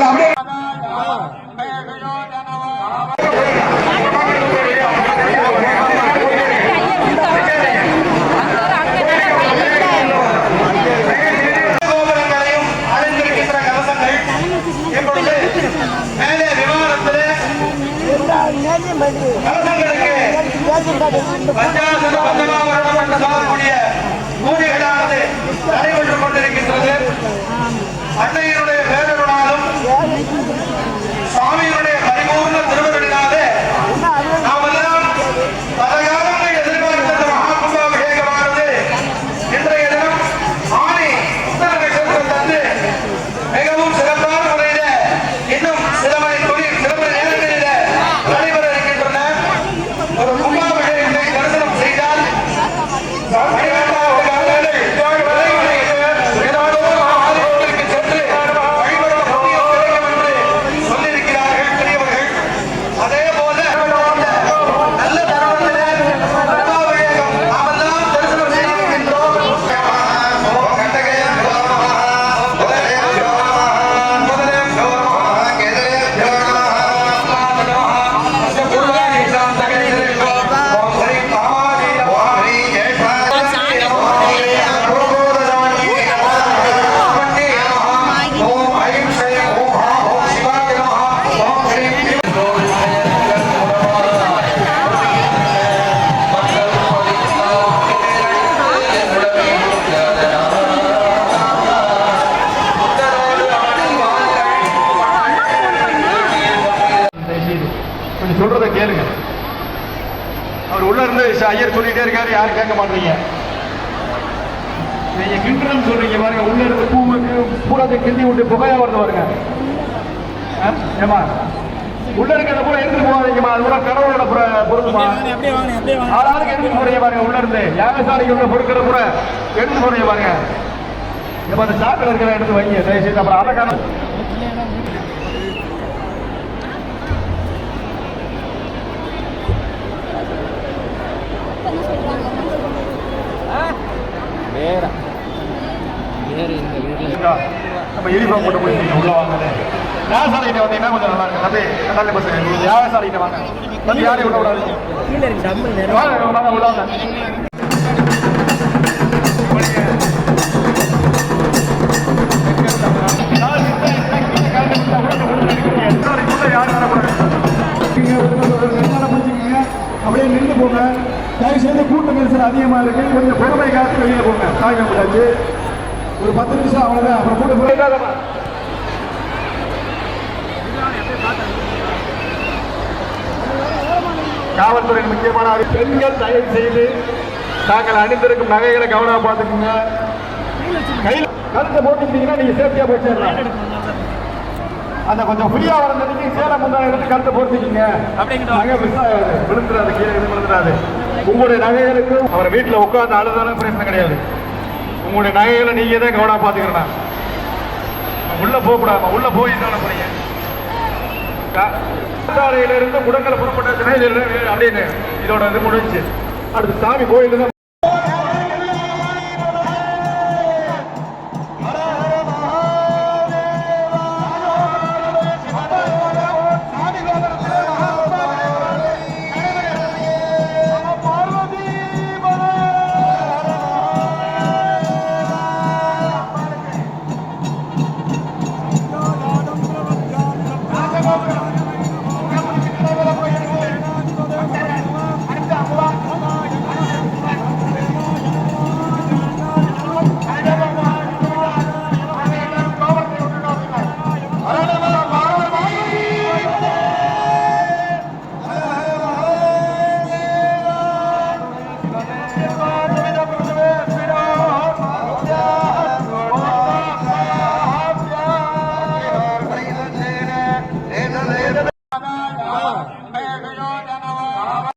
அப்படியே பஞ்சாசன பஞ்சமாவரணம் என்று சொல்லக்கூடிய பூஜைகளானது நடைபெற்றுக் கொண்டிருக்கின்றது. அன்னையினுடைய பேரருளாலும் சுவாமியினுடைய பரிபூர்ண திருவருளினாலே நாமெல்லாம் பல காலங்கள் எதிர்பார்த்த மகா கும்பாபிஷேகமானது இன்றைய தினம் ஆணி உத்தர நட்சத்திரம் தந்து மிகவும் சிறப்பான முறையில இன்னும் சில மணி துணி சில மணி நேரங்களில நடைபெற இருக்கின்றன. ஒரு கும்பாபிஷேகத்தை தரிசனம் செய்தால் அவர் உள்ள இருந்து ஐயர் சொல்லிட்டே இருக்காரு. யாரும் கேட்க மாட்டீங்க? நீங்க கிண்டனம் சொல்றீங்க பாருங்க. உள்ள இருந்து பூவுக்கு பூரத்தை கிண்டி விட்டு புகையா வருது பாருங்க. ஆ? ஏம்மா? உள்ள இருக்கிறத பூரா எடுத்துட்டு போகாதீங்கம்மா. அது பூரா கடவுளோட பொறுப்புமா? ஆளாளுக்கு எடுத்துட்டு போறீங்க பாருங்க. உள்ள இருந்து. யாகசாலைக்கு உள்ள பொருட்களை பூரா எடுத்து போறீங்க பாருங்க. இப்ப அந்த சாக்கில் இருக்கிற எடுத்து வைங்க. தயவு செய்து அப்புறம் அதை காணும் நம்ம யூனிஃபார்ம் போட்டு போய் உள்ள வாங்க. யாகசாலைகிட்ட வந்தீங்கன்னா கொஞ்சம் நல்லா இருக்கும். தம்பி நல்ல பசங்க. யாகசாலைகிட்ட வாங்க? வந்து யாரையும் விட விடாதீங்க வாங்க வாங்க. உள்ள வாங்க? அப்படியே நின்று போங்க. தயவு செய்து கூட்ட நெரிசல் அதிகமாக இருக்கு. கொஞ்சம் பொறுமை காத்து வெளியே போங்க. தாய்மை போட்டாச்சு ஒரு பத்து நிமிஷம் அவ்வளோதான் அப்புறம் கூட்ட போயிடாதமா காவல்துறையின் முக்கியமான பெண்கள் தயவு செய்து தாங்கள் அணிந்திருக்கும் நகைகளை கவனமாக பார்த்துக்குங்க. கையில் கழுத்தை போட்டுக்கிட்டீங்கன்னா சேர்த்தியாக போய் சேரலாம். அந்த கொஞ்சம் ஃப்ரீயா வளர்ந்ததுக்கு சேலம் முந்தான எடுத்து நகை மிஸ் ஆகாது விழுந்துடாது கீழே எதுவும் விழுந்துடாது உங்களுடைய நகைகளுக்கு அவரை வீட்டில் உட்கார்ந்து அழுதாலும் பிரச்சனை கிடையாது. உங்களுடைய நகைகளை நீங்க தான் கவனமா பார்த்துக்கிறேன் உள்ள போகக்கூடாது உள்ள போய் என்ன போறீங்க இருந்து குடங்களை புறப்பட்டாச்சுன்னா இது அப்படின்னு இதோட இது முடிஞ்சு அடுத்து சாமி கோயில் தான்